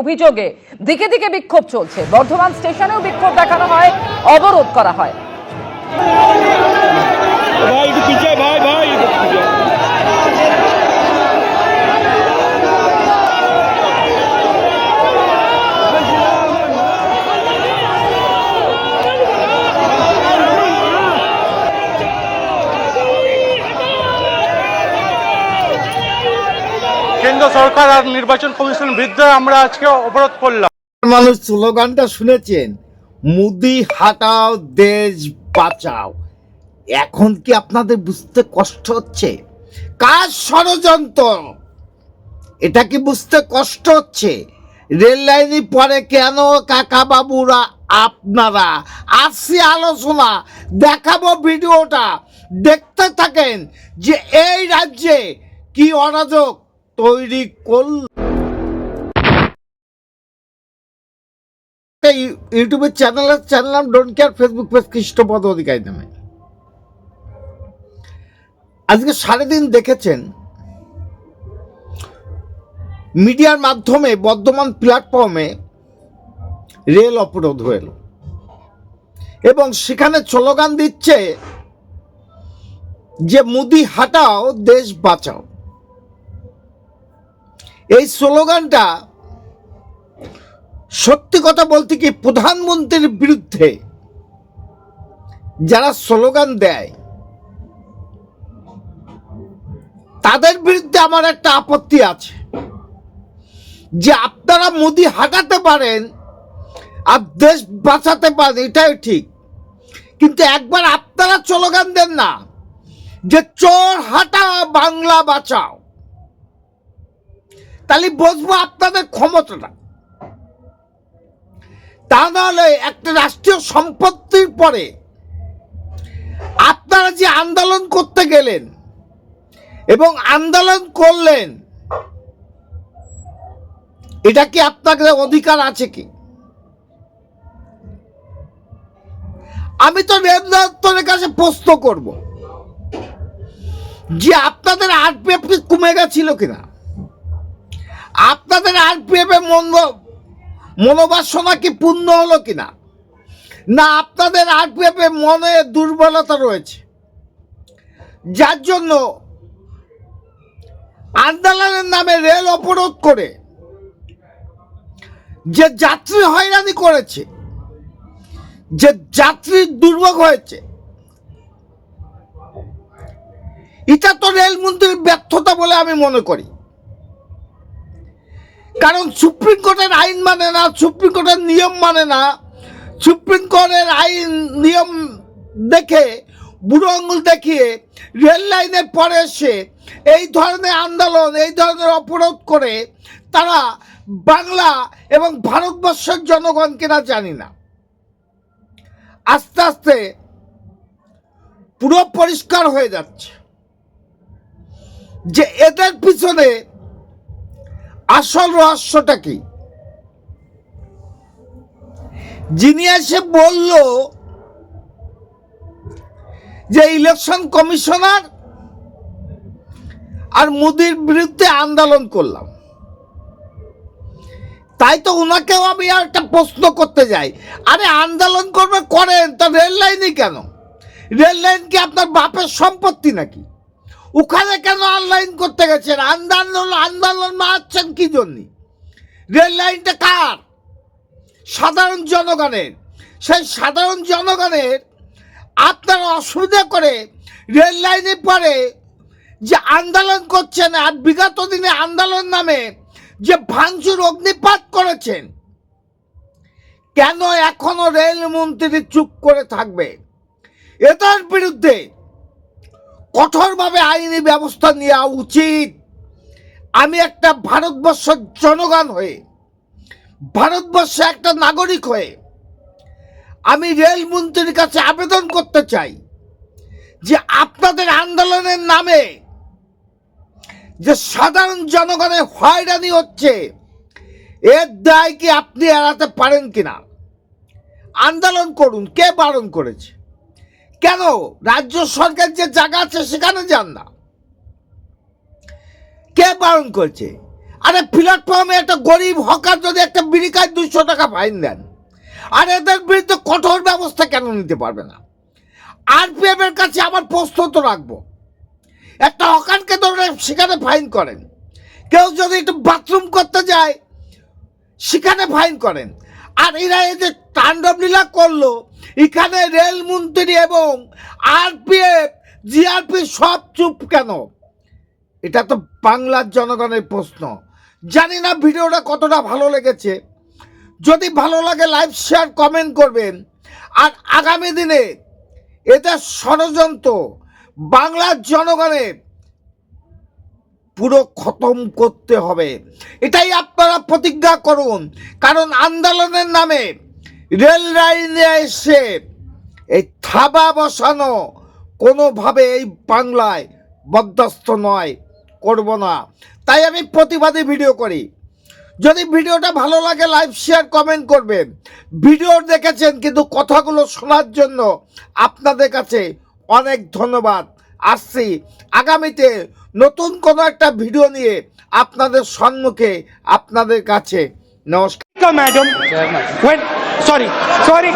অভিযোগে দিকে দিকে বিক্ষোভ চলছে। বর্ধমান স্টেশনেও বিক্ষোভ দেখানো হয় অবরোধ করা হয়। কেন্দ্র সরকার আর নির্বাচন কমিশন বিরুদ্ধে আমরা আজকে অবরোধ করলাম। মানুষ স্লোগানটা শুনেছেন, মুদি হাটাও, দেশ বাঁচাও। এখন কি আপনাদের বুঝতে কষ্ট হচ্ছে? কার ষড়যন্ত্র? এটা কি বুঝতে কষ্ট হচ্ছে? রেল লাইনে পরে কেন কাকা বাবুরা আপনারা? আসছি আলোচনা, দেখাবো ভিডিওটা। দেখতে থাকেন যে এই রাজ্যে কি অরাজক তৈরি করল ইউটিউবের চ্যানেলের চ্যানেল নাম don't care Facebook page Khristopod Adhikari নামে। আজকে সাড়ে দিন দেখেছেন, মিডিয়ার মাধ্যমে, বর্ধমান প্ল্যাটফর্মে রেল অবরোধ হয়ে এবং সেখানে স্লোগান দিচ্ছে যে, মুদি হাটাও, দেশ বাঁচাও। এই স্লোগানটা সত্যি কথা বলতে কি প্রধানমন্ত্রীর বিরুদ্ধে যারা স্লোগান দেয়, তাদের বিরুদ্ধে আমার একটা আপত্তি আছে। যে আপনারা মোদি হাঁটাতে পারেন আর দেশ বাঁচাতে পারেন, এটাই ঠিক। কিন্তু একবার আপনারা স্লোগান দেন না যে চোর হাঁটা বাংলা বাঁচাও। তাহলে বুঝব আপনাদের ক্ষমতাটা। তা নাহলে একটা রাষ্ট্রীয় সম্পত্তির পরে আপনারা যে আন্দোলন করতে গেলেন এবং আন্দোলন করলেন, এটা কি আপনাদের অধিকার আছে কি? আমি তো দপ্তরের কাছে প্রশ্ন করব যে আপনাদের আরপিএফ কি কমে গেছিল কিনা? আপনাদের আরপিএফ এর মন মনোবাসনা কি পূর্ণ হলো কিনা? না, আপনাদের আরপিএফ এ মনে দুর্বলতা রয়েছে। যার জন্য আন্দোলনের নামে রেল অবরোধ করে যে যাত্রী হয়রানি করেছে, যে যাত্রীর দুর্ভোগ হয়েছে, এটা তো রেলমন্ত্রীর ব্যর্থতা বলে আমি মনে করি। কারণ সুপ্রিম কোর্টের আইন মানে না, সুপ্রিম কোর্টের নিয়ম মানে না। সুপ্রিম কোর্টের আইন, নিয়ম দেখে, বুড়ো আঙুল দেখিয়ে, রেল লাইনের পরে এসে, এই ধরনের আন্দোলন, এই ধরনের অপরাধ করে তারা বাংলা এবং ভারতবর্ষের জনগণ কিনা জানি না। আস্তে আস্তে পুরো পরিষ্কার হয়ে যাচ্ছে। যে এদের পিছনে আসল রহস্যটা কি? যিনি এসে বলল যে ইলেকশন কমিশনার আর মোদির বিরুদ্ধে আন্দোলন করলাম। তাই তো ওনাকেও আমি আর একটা প্রশ্ন করতে যাই। আরে আন্দোলন করবে করেন, তা রেল লাইনে কেন? রেল লাইন কি আপনার বাপের সম্পত্তি নাকি? ওখানে কেন অনলাইন করতে গেছেন? আন্দোলন আন্দোলন মারছেন কি জন্য? রেল লাইনটা কার? সাধারণ জনগণের। সেই সাধারণ জনগণের আপনারা অসুবিধা করে রেল লাইনে পরে যে আন্দোলন করছেন আর বিগত দিনে আন্দোলন নামে যে ভাঙচুর অগ্নিপাত করেছেন, কেন এখনও রেলমন্ত্রী চুপ করে থাকবে? এটার বিরুদ্ধে কঠোরভাবে আইনি ব্যবস্থা নেওয়া উচিত। আমি একটা ভারতবর্ষের জনগণ হয়ে, ভারতবর্ষে একটা নাগরিক হয়ে, আমি রেলমন্ত্রীর কাছে আবেদন করতে চাই যে আপনাদের আন্দোলনের নামে যে সাধারণ জনগণের হয়রানি হচ্ছে, এর দায় কি আপনি এড়াতে পারেন কিনা? আন্দোলন করুন, কে বারণ করেছে? কেন? রাজ্য সরকার যে জায়গা আছে, সেখানে যান না। কে বারণ করছে? আরে প্ল্যাটফর্মে একটা গরিব হকার যদি একটা বিড়ি খায় দুইশো টাকা ফাইন দেন, আর এদের বিরুদ্ধে কঠোর ব্যবস্থা কেন নিতে পারবে না? আরপিএফ এর কাছে আমার প্রশ্ন তো রাখব। একটা হকারকে ধরে সেখানে ফাইন করেন। কেউ যদি একটু বাথরুম করতে যায়, সেখানে ফাইন করেন। আর এরা এই যে তাণ্ডব লীলা করল, এখানে রেলমন্ত্রী এবং আরপিএফ, জিআরপি সব চুপ কেন? এটা তো বাংলার জনগণের প্রশ্ন। জানি না ভিডিওটা কতটা ভালো লেগেছে। যদি ভালো লাগে লাইভ শেয়ার, কমেন্ট করবেন। আর আগামী দিনে এটা ষড়যন্ত্র বাংলার জনগণের পুরো খতম করতে হবে। এটাই আপনারা প্রতিজ্ঞা করুন। কারণ আন্দোলনের নামে রেল লাইনে এসে এই থাবা বসানো কোনোভাবে এই বাংলায় বরদাস্ত নয়, করব না। তাই আমি প্রতিবাদী ভিডিও করি। যদি ভিডিওটা ভালো লাগে লাইভ শেয়ার, কমেন্ট করবেন। ভিডিও দেখেছেন কিন্তু কথাগুলো শোনার জন্য আপনাদের কাছে অনেক ধন্যবাদ। আসছি। আগামীতে নতুন কোনো একটা ভিডিও নিয়ে আপনাদের সম্মুখে আপনাদের কাছে। নমস্কার। Madam sorry sorry